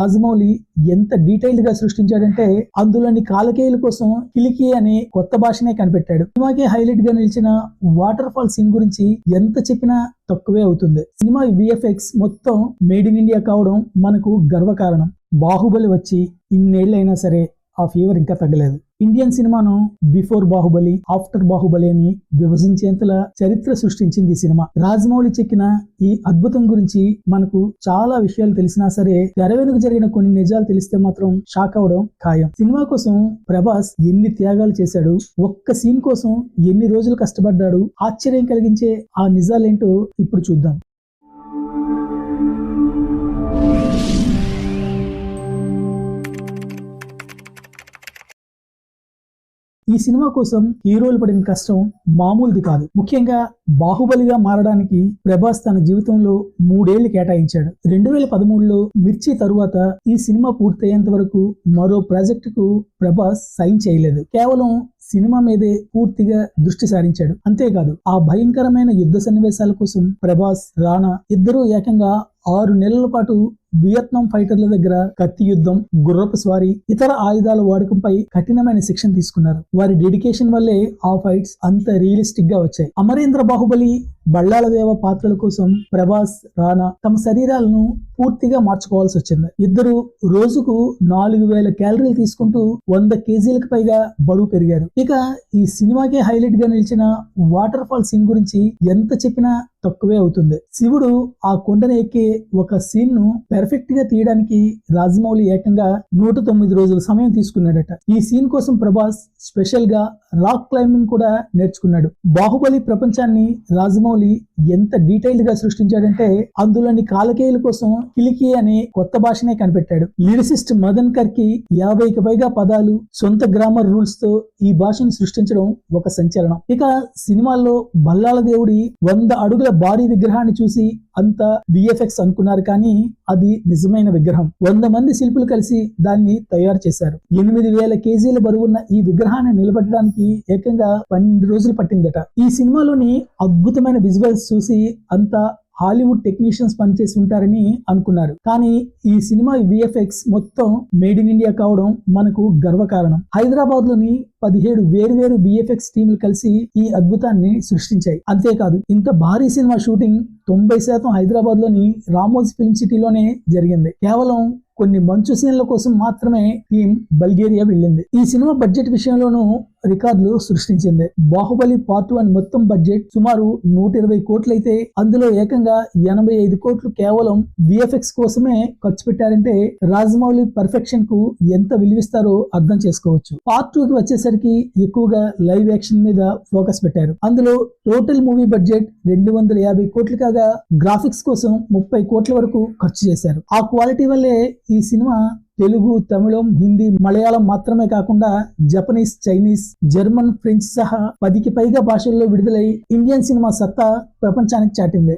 రాజమౌళి ఎంత డీటెయిల్డ్గా సృష్టించాడంటే అందులోని కాలకేయుల కోసం కిలికి అనే కొత్త భాషనే కనిపెట్టాడు. సినిమాకి హైలైట్గా నిలిచిన వాటర్ ఫాల్ సీన్ గురించి ఎంత చెప్పినా తక్కువే అవుతుంది. సినిమా విఎఫ్ఎక్స్ మొత్తం మేడ్ ఇన్ ఇండియా కావడం మనకు గర్వకారణం. బాహుబలి వచ్చి ఇన్నేళ్ళైనా సరే ఆ ఫీవర్ ఇంకా తగ్గలేదు. ఇండియన్ సినిమాను బిఫోర్ బాహుబలి ఆఫ్టర్ బాహుబలి అని విభజించేంతలా చరిత్ర సృష్టించింది ఈ సినిమా. రాజమౌళి చెక్కిన ఈ అద్భుతం గురించి మనకు చాలా విషయాలు తెలిసినా సరే తెర వెనుక జరిగిన కొన్ని నిజాలు తెలిస్తే మాత్రం షాక్ అవడం ఖాయం. సినిమా కోసం ప్రభాస్ ఎన్ని త్యాగాలు చేశాడు ఒక్క సీన్ కోసం ఎన్ని రోజులు కష్టపడ్డాడు ఆశ్చర్యం కలిగించే ఆ నిజాలేంటో ఇప్పుడు చూద్దాం. ఈ సినిమా కోసం హీరోలు పడిన కష్టం మామూలుది కాదు. ముఖ్యంగా బాహుబలిగా మారడానికి ప్రభాస్ తన జీవితంలో మూడేళ్ళు కేటాయించాడు. రెండు వేల పదమూడులో మిర్చి తరువాత ఈ సినిమా పూర్తయ్యేంత వరకు మరో ప్రాజెక్టుకు ప్రభాస్ సైన్ చేయలేదు. కేవలం సినిమా మీదే పూర్తిగా దృష్టి సారించాడు. అంతేకాదు ఆ భయంకరమైన యుద్ధ సన్నివేశాల కోసం ప్రభాస్ రాణా ఇద్దరూ ఏకంగా ఆరు నెలల పాటు వియత్నాం ఫైటర్ల దగ్గర కత్తి యుద్ధం గుర్రపు స్వారీ ఇతర ఆయుధాల వాడకంపై కఠినమైన శిక్షణ తీసుకున్నారు. వారి డెడికేషన్ వల్లే ఆ ఫైట్స్ అంత రియలిస్టిక్గా వచ్చాయి. అమరేంద్ర బాహుబలి బళ్ళాల దేవ పాత్రల కోసం ప్రభాస్ రానా తమ శరీరాలను పూర్తిగా మార్చుకోవాల్సి వచ్చింది. ఇద్దరు రోజుకు నాలుగు వేల క్యాలరీలు తీసుకుంటూ వంద కేజీలకు పైగా బరువు పెరిగారు. ఇక ఈ సినిమాకే హైలైట్గా నిలిచిన వాటర్ ఫాల్ సీన్ గురించి ఎంత చెప్పినా తక్కువే అవుతుంది. శివుడు ఆ కొండను ఎక్కే ఒక సీన్ను పెర్ఫెక్ట్గా తీయడానికి రాజమౌళి ఏకంగా నూట తొమ్మిది రోజుల సమయం తీసుకున్నాడట. ఈ సీన్ కోసం ప్రభాస్ స్పెషల్గా రాక్ క్లైంబింగ్ కూడా నేర్చుకున్నాడు. బాహుబలి ప్రపంచాన్ని రాజమౌళి ఎంత డీటెయిల్గా సృష్టించాడంటే అందులోని కాలకేయుల కోసం కిలికి అనే కొత్త భాషనే కనిపెట్టాడు. లిరిసిస్ట్ మదన్ కర్కి యాభైకి పైగా పదాలు సొంత గ్రామర్ రూల్స్తో ఈ భాషను సృష్టించడం ఒక సంచలనం. ఇక సినిమాల్లో బల్లాల దేవుడి వంద అడుగుల భారీ విగ్రహాన్ని చూసి అంత విఎఫ్ఎక్స్ అనుకున్నారు కానీ అది నిజమైన విగ్రహం. వంద మంది శిల్పులు కలిసి దాన్ని తయారు చేశారు. ఎనిమిది వేల కేజీల బరువున్న ఈ విగ్రహాన్ని నిలబెట్టడానికి ఏకంగా పన్నెండు రోజులు పట్టిందట. ఈ సినిమాలోని అద్భుతమైన విజువల్స్ చూసి అంత హాలీవుడ్ టెక్నీషియన్స్ పనిచేసి ఉంటారని అనుకున్నారు. కానీ ఈ సినిమా విఎఫ్ఎక్స్ మొత్తం మేడ్ ఇన్ ఇండియా కావడం మనకు గర్వకారణం. హైదరాబాద్లోని పదిహేడు వేరువేరు విఎఫ్ఎక్స్ టీములు కలిసి ఈ అద్భుతాన్ని సృష్టించాయి. అంతేకాదు ఇంత భారీ సినిమా షూటింగ్ తొంభై శాతం హైదరాబాద్లోని రామోజ్ ఫిల్మ్ సిటీలోనే జరిగింది. కేవలం కొన్ని మంచు సీన్ల కోసం మాత్రమే టీం బల్గేరియా వెళ్ళింది. ఈ సినిమా బడ్జెట్ విషయంలోనూ రికార్డులు సృష్టించింది. బాహుబలి పార్ట్ వన్ మొత్తం బడ్జెట్ సుమారు నూట ఇరవై కోట్లయితే అందులో ఏకంగా ఎనభై ఐదు కోట్లు కేవలం విఎఫ్ఎక్స్ కోసమే ఖర్చు పెట్టారంటే రాజమౌళి పర్ఫెక్షన్కు ఎంత విలువిస్తారో అర్థం చేసుకోవచ్చు. పార్ట్ టూ కి వచ్చేసరికి ఎక్కువగా లైవ్ యాక్షన్ మీద ఫోకస్ పెట్టారు. అందులో టోటల్ మూవీ బడ్జెట్ రెండు వందల యాభై కోట్లు కాగా గ్రాఫిక్స్ కోసం ముప్పై కోట్ల వరకు ఖర్చు చేశారు. ఆ క్వాలిటీ వల్లే ఈ సినిమా తెలుగు తమిళం హిందీ మలయాళం మాత్రమే కాకుండా జపనీస్ చైనీస్ జర్మన్ ఫ్రెంచ్ సహా పదికి పైగా భాషల్లో విడుదలై ఇండియన్ సినిమా సత్తా ప్రపంచానికి చాటింది.